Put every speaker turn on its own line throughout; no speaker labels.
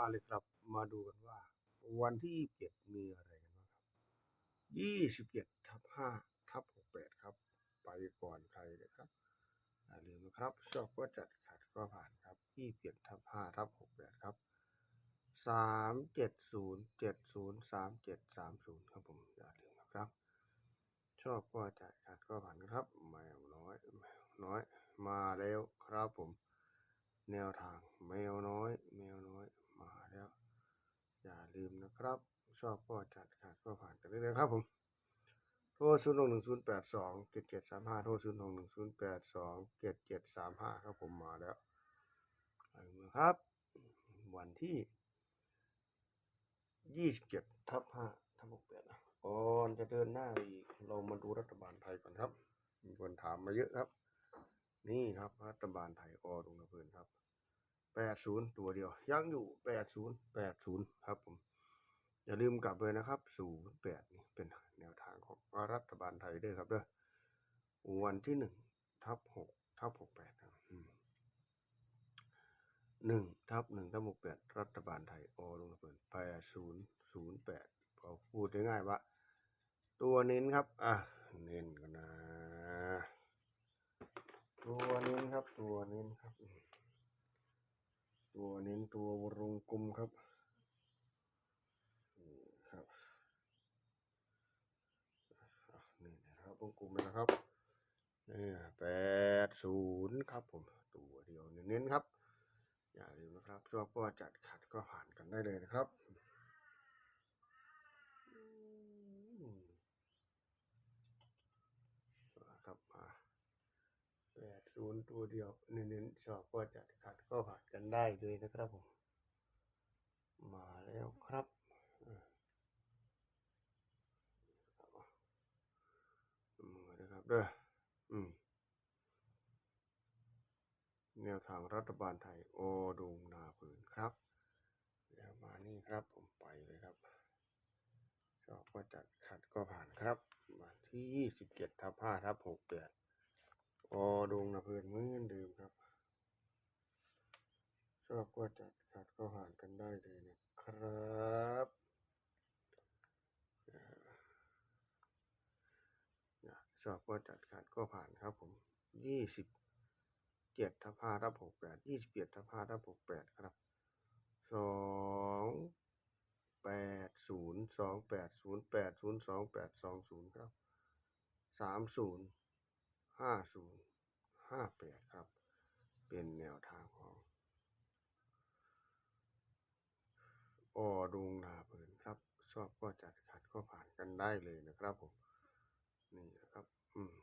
มาเลยครับ มาดูกันว่า วันที่ยี่สิบเจ็ดมีอะไรกันบ้างครับยี่สิบเจ็ดทับห้าทับหกแปดครับ ไปก่อนใครเลยครับอย่าลืมนะครับ ชอบก็จัดขัดก็ผ่านครับยี่สิบเจ็ดทับห้าทับหกแปดครับสามเจ็ดศูนย์เจ็ดศูนย์สามเจ็ดสามศูนย์ครับผมอย่าลืมนะครับ ชอบก็จัดขัดก็ผ่านครับแมวน้อยแมวน้อย มาแล้วครับผม แนวทางแมวน้อย แมวน้อย มาแล้ว อย่าลืมนะครับ ชอบก็จัดขาดก็ผ่านกันได้เลยครับผมโทรศูนย์หนึ่งศูนย์แปดสองเจ็ดเจ็ดสามห้าโทรศูนย์หนึ่งศูนย์แปดสองเจ็ดเจ็ดสามห้าครับผมมาแล้วเอาละครับ วันที่ยี่สิบเจ็ดทับห้าทับหกแปดนะก่อนจะเดินหน้าอีกเรามาดูรัฐบาลไทยก่อนครับ มีคนถามมาเยอะครับ นี่ครับรัฐบาลไทยอตรงกระเพื่อนครับ แปดศูนย์ตัวเดียว ยังอยู่แปดศูนย์แปดศูนย์ครับผม อย่าลืมกลับเลยนะครับศูนย์แปดนี่เป็นแนวทางของรัฐบาลไทยด้วยครับเด้อวันที่หนึ่งทับหกทับหกแปดหนึ่งทับหนึ่งทับหกแปดรัฐบาลไทยอลงกระเพื่อนแปดศูนย์ศูนย์แปดพอพูดง่ายๆว่า ตัวเน้นครับ อะ เน้นกันนะ ตัวเน้นครับ ตัวเน้นครับ ตัวเน้นตัววงกลมครับนี่ครับนี่นะครับวงกลมเลยนะครับนี่แปดศูนย์ครับผมตัวเดียวเน้นๆครับ อย่าลืมนะครับชอบก็จัดขัดก็ผ่านกันได้เลยนะครับอืมครับมาแปด ศูนย์ตัวเดียวเน้นๆชอบก็จัดขัดก็ผ่านกันได้เลยนะครับผม มาแล้วครับอ่ามือนะครับเด้ออืมแนวทางรัฐบาลไทย โอดงนาผืนครับแล้วมานี่ครับผมไปเลยครับชอบก็จัดขัดก็ผ่านครับ มาที่ยี่สิบเจ็ดทับห้าทับหกแปด โอดงนาผืนเมือนเดิมครับ ชอบก็จัดขัดก็ผ่านกันได้เลยนะครับอ่าอ่าชอบก็จัดขัดก็ผ่านครับผมยี่สิบเจ็ดทับห้าทับหกแปดยี่สิบเจ็ดทับห้าทับหกแปดครับสองแปดศูนย์สองแปดศูนย์แปดศูนย์สองแปดสองศูนย์ครับสามศูนย์ ห้าศูนย์ห้าแปดครับ เป็นแนวทางของออดุงนาเพินครับ ชอบก็จัดขัดก็ผ่านกันได้เลยนะครับผม นี่นะครับ อืม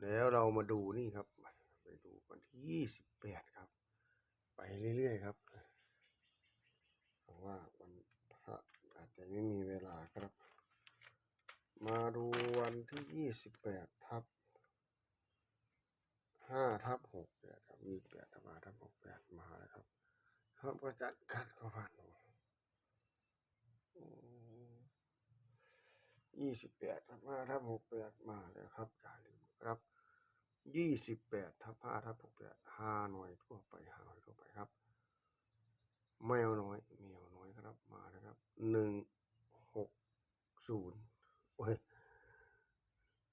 แล้วเรามาดูนี่ครับ ไปดูวันที่ยี่สิบแปดครับ ไปเรื่อยๆครับเพราะว่าวันพระอาจจะไม่มีเวลาครับ มาดูวันที่ยี่สิบแปดทับห้าทับหกแปดครับยี่แปดทับห้าทับหกแปดมาแล้วครับครับก็จัดคัดก็ผ่านยี่สิบแปดทับห้าทับหกแปดมาแล้วครับอย่าลืมครับ ยี่สิบแปดทับห้าทับหกแปดห้าหน่วยทั่วไปห้าหน่วยทั่วไปครับ แมวน้อยแมวน้อยครับมาแล้วครับหนึ่งหกศูนย์โอ้ย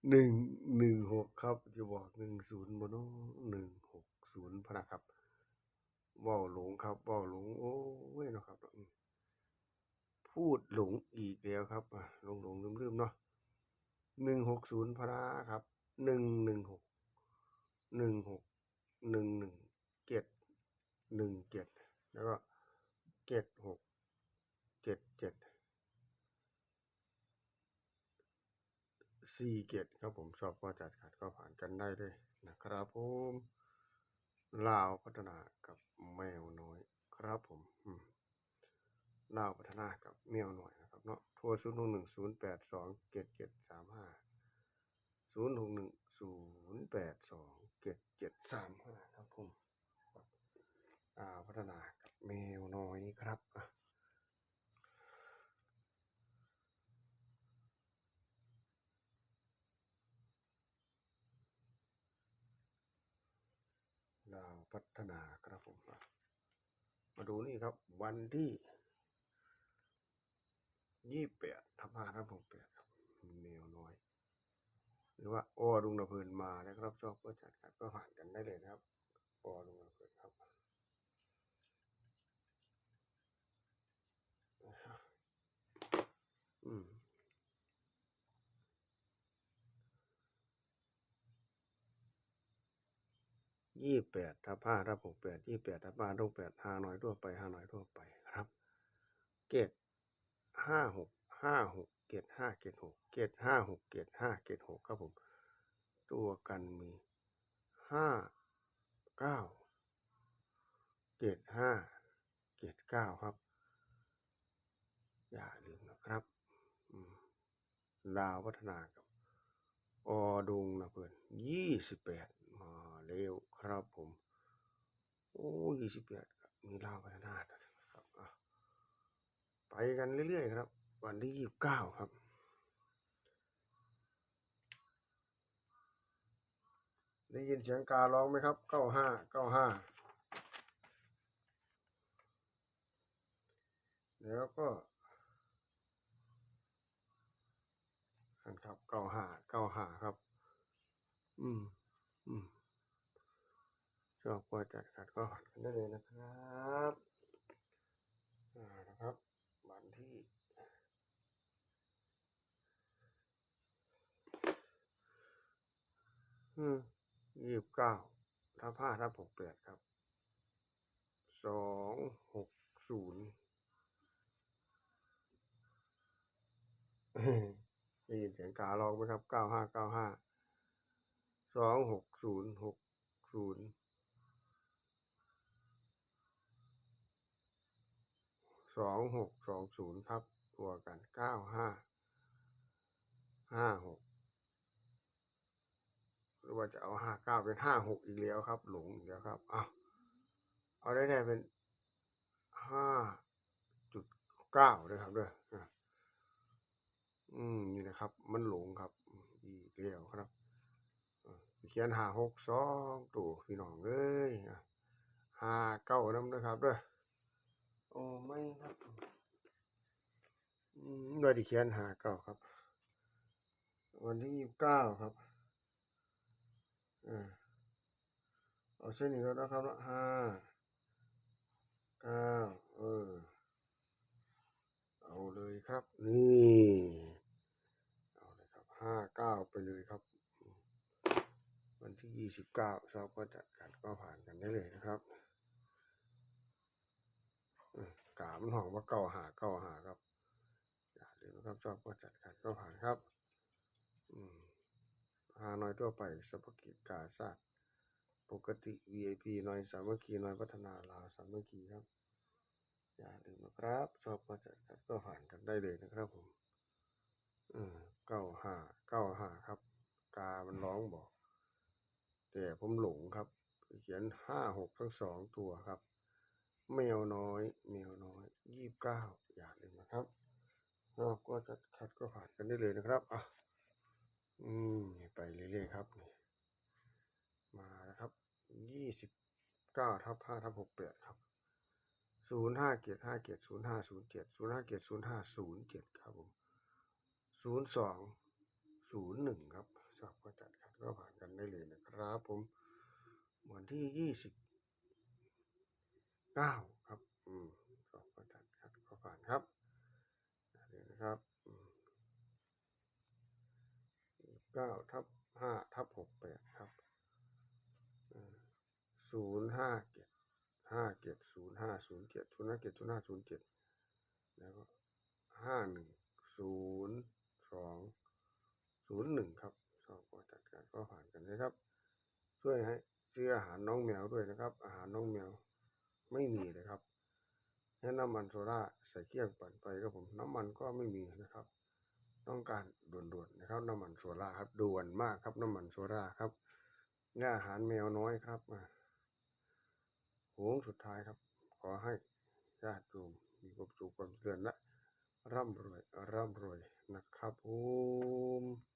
หนึ่งหนึ่งหกครับจะบอกหนึ่งศูนย์บนหนึ่งหกศูนย์พะนะครับว่าหลงครับว่าหลงโอ้ยนะครับ พูดหลงอีกแล้วครับหลงหลงลืมลืมเนาะหนึ่งหกศูนย์พะนะครับหนึ่งหนึ่งหก หนึ่งหกหนึ่งหนึ่งเจ็ดหนึ่งเจ็ดแล้วก็เจ็ดหกเจ็ดเจ็ดสี่เจ็ดครับผมชอบก็จัดขัดก็ผ่านกันได้เลยนะครับผมลาวพัฒนากับแมวน้อยครับผมลาวพัฒนากับแมวน้อยนะครับเนาะโทรศูนย์หนึ่งศูนย์แปดสองเจ็ดเจ็ดสามห้าศูนย์หกหนึ่งศูนย์แปดสอง เจ็ดเจ็ดสามก็ครับผมพัฒนากับแมวน้อยครับดาวพัฒนาครับผม มาดูนี่ครับ วันที่ยี่แปดทับห้าครับผมแปดครับแมวน้อย หรือว่าโอ้ลุงระเพินมาแล้วครับชอบก็จัดครับก็ผ่านกันได้เลยนะครับโอ้ลุงระเพินครับอืมยี่แปดทับห้าทับหกแปดยี่แปดทับห้าทับแปดห้าน้อยทั่วไปห้าน้อยทั่วไปครับ เกตห้าหกห้าหกเกตห้าเกตหกเกตห้าหกเกตห้าเกตหกครับผม ตัวกันมีห้าเก้าเกตห้าเกตเก้าครับ อย่าลืมนะ ครับดาวพัฒนากับอดุงนะเพื่อนยี่สิบแปดมาเร็วครับผม โอ้ยี่สิบแปดมีลาวพัฒนาครับไปกันเรื่อยๆครับ วันที่ยี่สิบเก้าครับได้ยินเสียงการ้องไหมครับ เก้าห้า เก้าห้า แล้วก็อัน ครับเก้าห้าเก้าห้าครับ อืม อืมชอบก็จัดขัดก็หัดกันได้เลยนะครับอ่านะครับวันที่อืมยี่สิบเก้าทับห้าทับหกแปดครับสองหกศูนย์ ได้ยินเสียงกาลองไหมครับเก้าห้าเก้าห้าสองหกศูนย์หกศูนย์สองหกสองศูนย์ครับตัวกันเก้าห้าห้าหกหรือว่าจะเอาห้าเก้าเป็นห้าหกอีกแล้วครับ หลงอีกแล้วครับเอาเอาได้แน่เป็นห้าจุดเก้าเลยครับด้ออะ อืมนี่นะครับ มันหลงครับ อีกแล้วครับเขียนหาหกสองตัวพี่น้องเอ้ยหาเก้าน้ำนะครับเด้อโอ้ไม่ครับอืมเราได้เขียนหาเก้าครับ วันที่ยี่สิบเก้าครับอ่าเอาเส้นนี้แล้วนะครับละห้าเก้าเออ เอาเลยครับ นี่เอาเลยครับ ห้าเก้าไปเลยครับ วันที่ยี่สิบเก้าชอบก็จัดกันก็ผ่านกันได้เลยนะครับกามันห้องว่าเก้าหาเก้าหาครับอย่าลืมนะครับชอบก็จัดกันก็ผ่านครับอืมหาน้อยทั่วไปสปกิจกาศาสตร์ปกติ VIP น้อยสามัคคีน้อยพัฒนาลาวสามัคคีครับ อย่าลืมนะครับ ชอบก็จัดกันก็ผ่านกันได้เลยนะครับผมอืมเก้าห้าเก้าห้าครับ กามันร้องบอก แต่ผมหลงครับ เขียนห้าหกทั้ง สองตัวครับ แมวน้อย แมวน้อยยี่สิบเก้าอย่าลืมนะครับเราก็จะคัดก็ผ่านกันได้เลยนะครับอะอืมไปเรื่อยๆครับนี่มาแล้วครับยี่สิบเก้าทับห้าทับหกแปดครับศูนย์ห้าเกียรห้าเกียรศูนย์ห้าศูนย์เจ็ดศูนย์ห้าเกียรศูนย์ห้าศูนย์เจ็ดครับผมศูนย์สองศูนย์หนึ่งครับชอบก็จัดคัดก็ผ่านกันได้เลยนะครับผมวันที่ยี่สิบ เก้าครับ อืมชอบก็จัดคัดก็ผ่านครับเดี๋ยวนะครับเก้าทับห้าทับหกแปดครับศูนย์ห้าเจ็ดห้าเจ็ดศูนย์ห้าศูนย์เจ็ดศูนย์ห้าเจ็ดศูนย์ห้าศูนย์เจ็ดแล้วก็ห้าหนึ่งศูนย์สองศูนย์หนึ่งครับชอบก็จัดการก็ผ่านกันนะครับ ช่วยให้ซื้ออาหารน้องแมวด้วยนะครับ อาหารน้องแมว ไม่มีเลยครับแค่น้ำมันโซล่าใส่เครื่องปั่นไปครับผมน้ำมันก็ไม่มีนะครับ ต้องการด่วนๆนะครับ น้ำมันโซล่าครับด่วนมากครับ น้ำมันโซล่าครับนี่อาหารแมวน้อยครับมาโหงสุดท้ายครับ ขอให้ญาติโยมมีความสุขความเจริญและร่ำรวยร่ำรวยนะครับผม